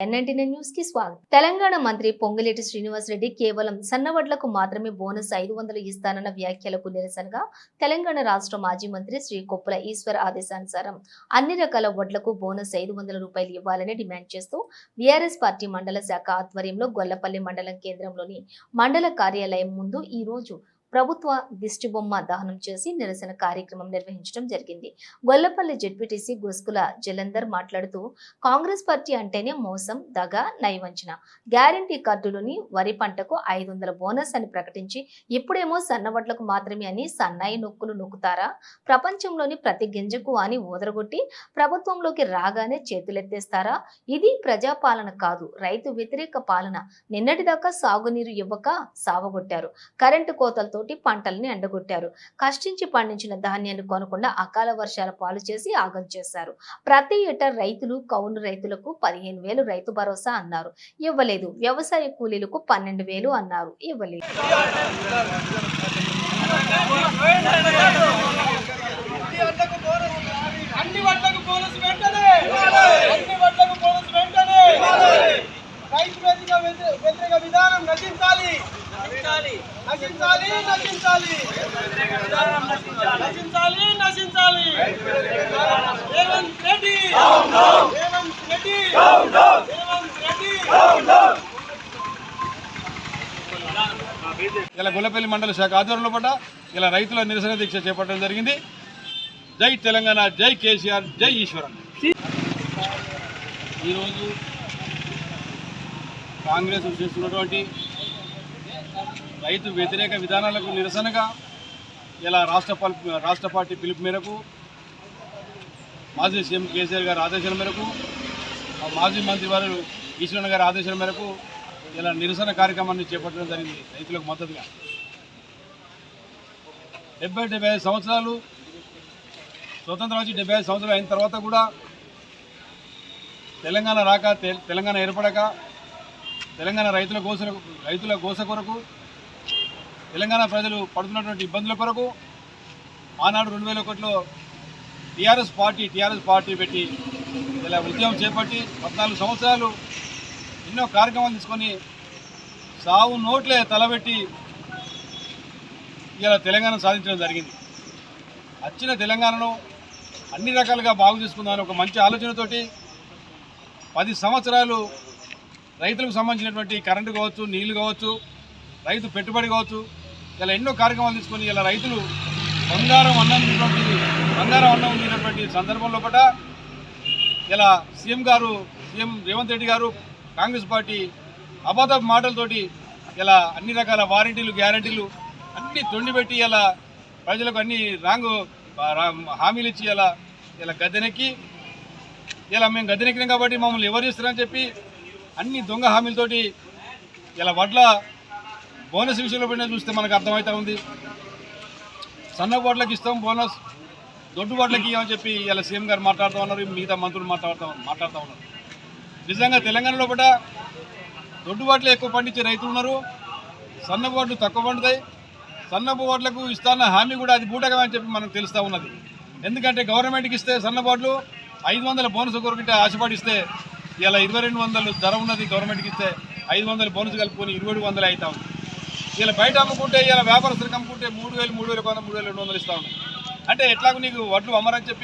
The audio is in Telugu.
ఎన్ఎన్టీ న్యూస్కి స్వాగతం. తెలంగాణ మంత్రి పొంగులేటి శ్రీనివాసరెడ్డి కేవలం సన్నవడ్లకు మాత్రమే బోనస్ ఐదు వందలు ఇస్తానన్న వ్యాఖ్యలకు నిరసనగా తెలంగాణ రాష్ట్ర మాజీ మంత్రి శ్రీ కొప్పుల ఈశ్వర్ ఆదేశానుసారం అన్ని రకాల వడ్లకు బోనస్ ఐదు వందల రూపాయలు ఇవ్వాలని డిమాండ్ చేస్తూ బీఆర్ఎస్ పార్టీ మండల శాఖ ఆధ్వర్యంలో గొల్లపల్లి మండలం కేంద్రంలోని మండల కార్యాలయం ముందు ఈ రోజు ప్రభుత్వ దిష్టిబొమ్మ దహనం చేసి నిరసన కార్యక్రమం నిర్వహించడం జరిగింది. గొల్లపల్లి జెడ్పీటీసీ గుస్కుల జలంధర్ మాట్లాడుతూ కాంగ్రెస్ పార్టీ అంటేనే మోసం దగ నైవంచన. గ్యారంటీ కార్డులోని వరి పంటకు ఐదు వందల బోనస్ అని ప్రకటించి ఇప్పుడేమో సన్నవడ్లకు మాత్రమే అని సన్నాయి నొక్కులు నొక్కుతారా? ప్రపంచంలోని ప్రతి గింజకు అని ఊదరగొట్టి ప్రభుత్వంలోకి రాగానే చేతులెత్తేస్తారా? ఇది ప్రజాపాలన కాదు రైతు వ్యతిరేక పాలన. నిన్నటిదాకా సాగునీరు ఇవ్వక సావగొట్టారు. కరెంటు కోతలతో తోటి పంటల్ని ఎండగొట్టారు. కష్టించి పండించిన ధాన్యాన్ని కొనకుండా అకాల వర్షాల పాలు చేసి ఆగం చేశారు. ప్రతి ఏటా రైతులు కౌలు రైతులకు పదిహేను వేలు రైతు భరోసా అన్నారు. ఇవ్వలేదు. వ్యవసాయ కూలీలకు పన్నెండు వేలు అన్నారు. ఇవ్వలేదు అన్ని వడ్లకు బోనస్ వెంటనే అన్ని వడ్లకు బోనస్ వెంటనే వ్యతిరేక వ్యతి- వ్యతిరేక విధానం నశించాలి. నశించాలి. నశించాలి నశించాలి. నశించాలి రేవంత్ రెడ్డి. రేవంత్ రెడ్డి. రేవంత్ రెడ్డి. ఇలా గొల్లపల్లి మండల శాఖ ఆధ్వర్యంలో పడ్డ ఇలా రైతుల నిరసన దీక్ష చేపట్టడం జరిగింది. జై తెలంగాణ జై కేసీఆర్ జై ఈశ్వరన్ ఈరోజు కాంగ్రెస్ చేస్తున్నటువంటి రైతు వ్యతిరేక విధానాలకు నిరసనగా ఇలా రాష్ట్ర పల్- రాష్ట్ర పార్టీ పిలుపు మేరకు మాజీ సీఎం కేసీఆర్ గారి ఆదేశాల మేరకు మాజీ మంత్రి వారు ఈశ్వరన్ గారి ఆదేశాల మేరకు ఇలా నిరసన కార్యక్రమాన్ని చేపట్టడం జరిగింది రైతులకు మద్దతుగా. డెబ్బై డెబ్బై ఐదు సంవత్సరాలు స్వతంత్రం వచ్చి డెబ్బై ఐదు సంవత్సరాలు అయిన తర్వాత కూడా తెలంగాణ రాక తెలంగాణ ఏర్పడక తెలంగాణ రైతుల కోస రైతుల కోస కొరకు తెలంగాణ ప్రజలు పడుతున్నటువంటి ఇబ్బందుల కొరకు ఆనాడు రెండు వేల ఒకటిలో టీఆర్ఎస్ పార్టీ టీఆర్ఎస్ పార్టీ పెట్టి ఇలా ఉద్యమం చేపట్టి పద్నాలుగు సంవత్సరాలు ఎన్నో కార్యక్రమాలు తీసుకొని సావు నోట్లే తలబెట్టి ఇలా తెలంగాణ సాధించడం జరిగింది. వచ్చిన తెలంగాణను అన్ని రకాలుగా బాగు చేసుకుందామని ఒక మంచి ఆలోచనతోటి పది సంవత్సరాలు రైతులకు సంబంధించినటువంటి కరెంటు కావచ్చు నీళ్ళు కావచ్చు రైతు పెట్టుబడి కావచ్చు ఇలా ఎన్నో కార్యక్రమాలు తీసుకొని ఇలా రైతులు బంగారం అన్నం బంగారం అన్నం ఉన్నటువంటి సందర్భంలో పట ఇలా సీఎం గారు సీఎం రేవంత్ రెడ్డి గారు కాంగ్రెస్ పార్టీ అబద్ధ మాటలతోటి ఇలా అన్ని రకాల వారంటీలు గ్యారంటీలు అన్ని తొండిపెట్టి ఇలా ప్రజలకు అన్ని రాంగు హామీలు ఇచ్చి ఇలా ఇలా గద్దెనెక్కి ఇలా మేము గద్దెనెక్కినాం కాబట్టి మమ్మల్ని ఎవరు ఇస్తారని చెప్పి అన్ని దొంగ హామీలతోటి ఇలా వడ్ల బోనస్ విషయంలో పడిన చూస్తే మనకు అర్థమవుతా ఉంది. సన్న ఓట్లకి ఇస్తాం బోనస్ దొడ్డు ఓట్లకి ఇవ్వమని చెప్పి ఇలా సీఎం గారు మాట్లాడుతూ ఉన్నారు మిగతా మంత్రులు మాట్లాడుతూ మాట్లాడుతూ ఉన్నారు. నిజంగా తెలంగాణలో కూడా దొడ్డు ఓట్లు ఎక్కువ పండించే రైతులు ఉన్నారు. సన్న ఓట్లు తక్కువ పండుతాయి. సన్నపు ఓట్లకు ఇస్తాన్న హామీ కూడా అది బూటకమని అని చెప్పి మనకు తెలుస్తూ ఉన్నది. ఎందుకంటే గవర్నమెంట్కి ఇస్తే సన్న ఐదు వందల బోనస్ కొరకు ఆశపడిస్తే ఇలా ఇరవై రెండు వందలు ధర ఉన్నది గవర్నమెంట్కి ఇస్తే ఐదు వందలు బోనస్ కలుపుకొని ఇరవై వందలు అవుతా ఉంది ఇలా బయట అమ్ముకుంటే ఇలా వ్యాపారస్తులకు అమ్ముకుంటే మూడు వేలు మూడు వేలు కొంత మూడు వేలు రెండు వందలు ఇస్తా ఉన్నాయి అంటే ఎట్లాగో నీకు వడ్లు అమ్మరని చెప్పి